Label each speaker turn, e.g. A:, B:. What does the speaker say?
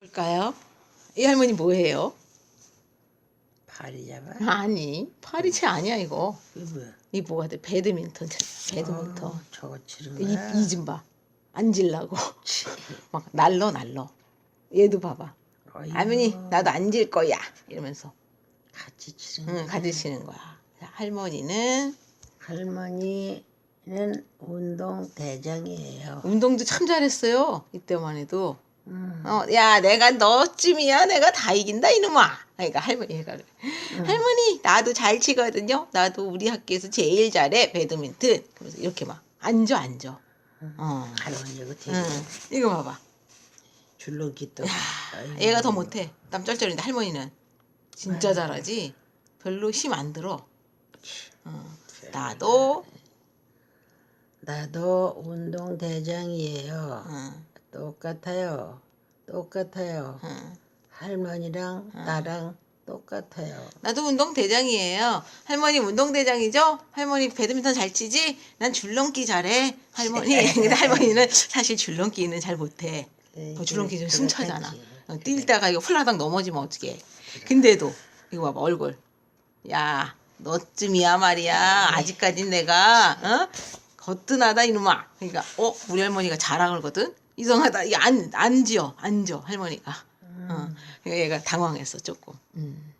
A: 볼까요? 이 할머니?
B: 발이 잡아?
A: 아니 파리채 아니야 이거.
B: 그 뭐야?
A: 이 뭐가 돼? 배드민턴 배드민턴.
B: 어, 저거 치는
A: 이
B: 거야?
A: 이 좀 봐 앉으려고. 막 날러 날러. 얘도 봐봐.
B: 어이구,
A: 할머니 나도 앉을 거야. 이러면서.
B: 같이 치는
A: 응,
B: 거야.
A: 같이 치는 거야. 자, 할머니는?
B: 할머니는 운동 대장이에요.
A: 운동도 참 잘했어요. 이때만 해도
B: 음.
A: 어, 야, 내가 너쯤이야. 내가 다 이긴다, 이놈아. 그러니까 할머니가 그래. 할머니, 나도 잘 치거든요. 나도 우리 학교에서 제일 잘해, 배드민턴. 그래서 이렇게 막, 앉아, 앉아. 어.
B: 할머니가 되게
A: 응. 이거 봐봐.
B: 줄넘기 또. 아이고.
A: 얘가 더 못해. 땀 쩔쩔인데 할머니는 진짜 잘하지. 별로 힘 안 들어. 어. 나도,
B: 나도 운동 대장이에요.
A: 응,
B: 똑같아요. 똑같아요.
A: 응.
B: 할머니랑 나랑 똑같아요.
A: 나도 운동 대장이에요. 할머니 운동 대장이죠? 할머니 배드민턴 잘 치지? 난 줄넘기 잘해. 할머니. 근데 할머니는 사실 줄넘기는 잘 못해.
B: 네,
A: 어, 줄넘기 좀 숨차잖아. 어, 뛸다가 이거 훌라당 넘어지면 어떡해. 근데도 이거 봐봐 얼굴. 야 너쯤이야 말이야. 아직까진 내가 어? 거뜬하다 이놈아. 그러니까 어 우리 할머니가 자랑을 거든. 이상하다. 이안 앉어 앉어 할머니가. 어. 그러니까 얘가 당황했어 조금. 음.